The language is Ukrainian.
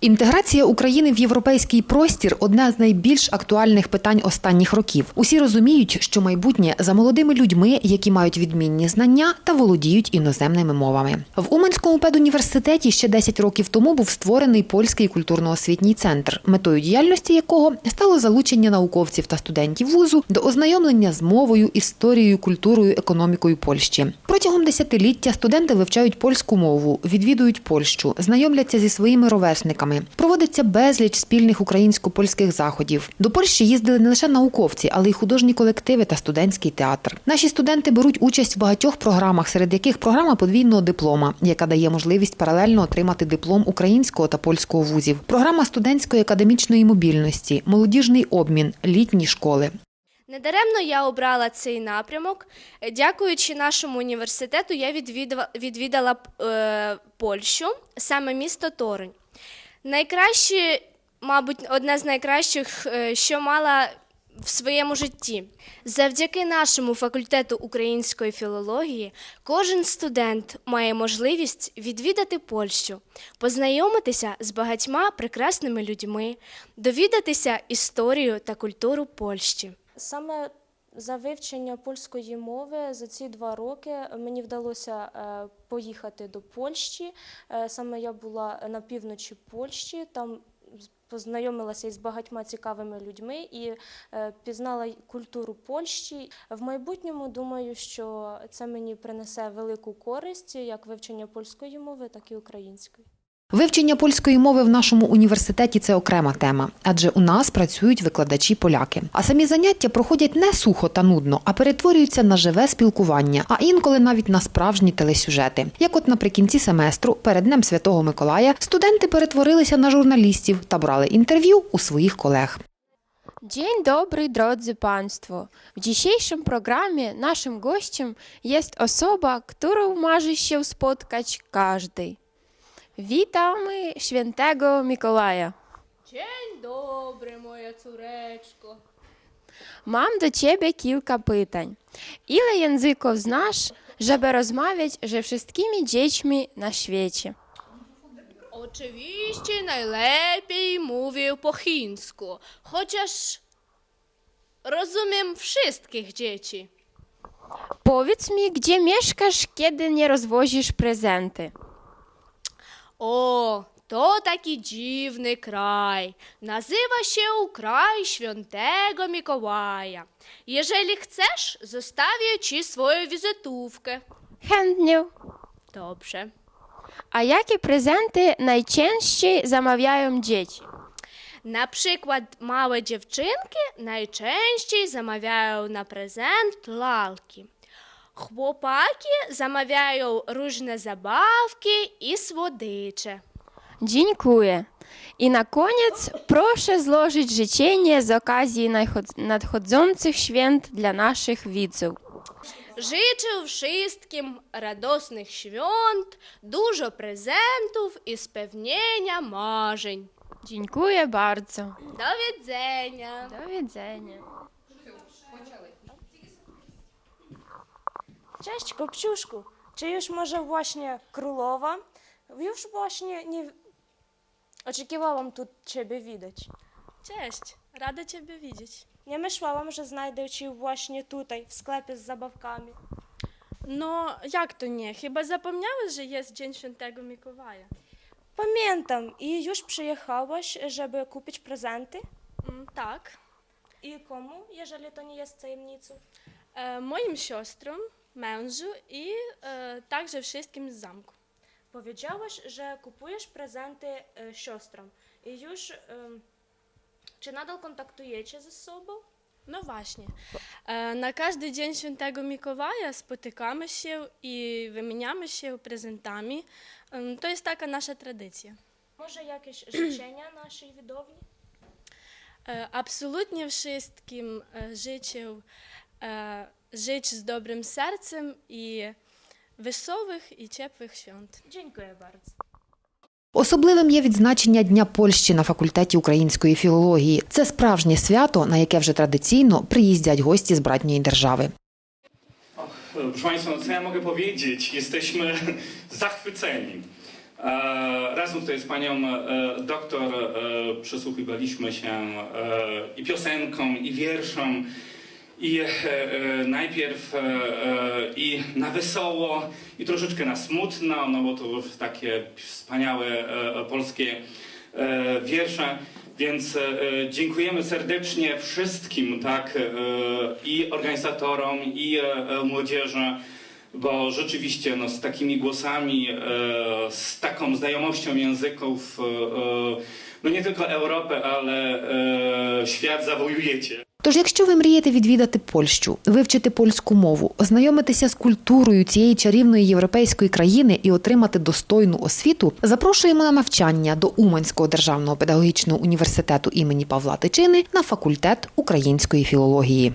Інтеграція України в європейський простір одне з найбільш актуальних питань останніх років. Усі розуміють, що майбутнє за молодими людьми, які мають відмінні знання та володіють іноземними мовами. В Уманському педуніверситеті ще 10 років тому був створений польський культурно-освітній центр, метою діяльності якого стало залучення науковців та студентів вузу до ознайомлення з мовою, історією, культурою, економікою Польщі. Протягом десятиліття студенти вивчають польську мову, відвідують Польщу, знайомляться зі своїми ровесниками. Проводиться безліч спільних українсько-польських заходів. До Польщі їздили не лише науковці, але й художні колективи та студентський театр. Наші студенти беруть участь в багатьох програмах, серед яких програма подвійного диплома, яка дає можливість паралельно отримати диплом українського та польського вузів. Програма студентської академічної мобільності, молодіжний обмін, літні школи. Недаремно я обрала цей напрямок. Дякуючи нашому університету, я відвідала, відвідала е, Польщу, саме місто Торунь. Найкраще, мабуть, одне з найкращих, е, що мала в своєму житті. Завдяки нашому факультету української філології кожен студент має можливість відвідати Польщу, познайомитися з багатьма прекрасними людьми, довідатися історію та культуру Польщі. Саме за вивчення польської мови за ці два роки мені вдалося е, поїхати до Польщі. Е, Саме я була на півночі Польщі, там познайомилася із багатьма цікавими людьми і е, пізнала культуру Польщі. В майбутньому думаю, що це мені принесе велику користь як вивчення польської мови, так і української. Вивчення польської мови в нашому університеті це окрема тема, адже у нас працюють викладачі поляки. А самі заняття проходять не сухо та нудно, а перетворюються на живе спілкування, а інколи навіть на справжні телесюжети. Як от наприкінці семестру, перед Днем Святого Миколая, студенти перетворилися на журналістів та брали інтерв'ю у своїх колег. Dzień dobry, drodzy Państwo. W dzisiejszym programie naszym gościem jest osoba, którą marzy się spotkać każdy. Witamy świętego Mikołaja. Dzień dobry, moja córeczko. Mam do Ciebie kilka pytań. Ile języków znasz, żeby rozmawiać ze wszystkimi dziećmi na świecie? Oczywiście najlepiej mówię po chińsku, chociaż rozumiem wszystkich dzieci. Powiedz mi, gdzie mieszkasz, kiedy nie rozwozisz prezenty? O, to taki dziwny kraj. Nazywa się kraj świętego Mikołaja. Jeżeli chcesz, zostawię ci swoją wizytówkę. Chętnie. Dobrze. A jakie prezenty najczęściej zamawiają dzieci? Na przykład małe dziewczynki najczęściej zamawiają na prezent lalki. Chłopaki zamawiają różne zabawki i słodycze. Dziękuję. I na koniec proszę złożyć życzenie z okazji nadchodzących świąt dla naszych widzów. Życzę wszystkim radosnych świąt, dużo prezentów i spełnienia marzeń. Dziękuję bardzo. Do widzenia. Do widzenia. Cześć, Kopciuszku. Czy już może właśnie królowa? Już właśnie nie... Oczekiwałam tu Ciebie widać. Cześć, rada Ciebie widzieć. Nie myślałam, że znajdę Cię właśnie tutaj, w sklepie z zabawkami. No, jak to nie? Chyba zapomniałeś, że jest Dzień Świętego Mikołaja. Pamiętam. I już przyjechałaś, żeby kupić prezenty? Mm, tak. I komu, jeżeli to nie jest tajemnicą? E, moim siostrom, mężu i e, także wszystkim z zamku. Powiedziałaś, że kupujesz prezenty e, siostrom. I już... em, czy nadal kontaktujecie ze sobą? No właśnie. E, na każdy Dzień Świętego Mikołaja spotykamy się i wymieniamy się prezentami. Em, To jest taka nasza tradycja. Może jakieś życzenia naszej widowni? E, Absolutnie wszystkim e, życzę e, żyć z dobrym sercem i wesołych i ciepłych świąt. Dziękuję bardzo. Особливим є відзначення Дня Польщі на факультеті української філології. Це справжнє свято, на яке вже традиційно приїздять гості з братньої держави. Proszę Państwa, no co ja mogę powiedzieć? Jesteśmy zachwyceni. E, Razem tutaj z panią e, doktor e, przysłuchiwaliśmy się e, i piosenkom, i wierszom. I e, e, najpierw e, i na wesoło, i troszeczkę na smutno, no bo to takie wspaniałe polskie wiersze. Więc dziękujemy serdecznie wszystkim, tak, i organizatorom, i młodzieży, bo rzeczywiście no, z takimi głosami, z taką znajomością języków, no nie tylko Europę, ale świat zawojujecie. Тож, якщо ви мрієте відвідати Польщу, вивчити польську мову, ознайомитися з культурою цієї чарівної європейської країни і отримати достойну освіту, запрошуємо на навчання до Уманського державного педагогічного університету імені Павла Тичини на факультет української філології.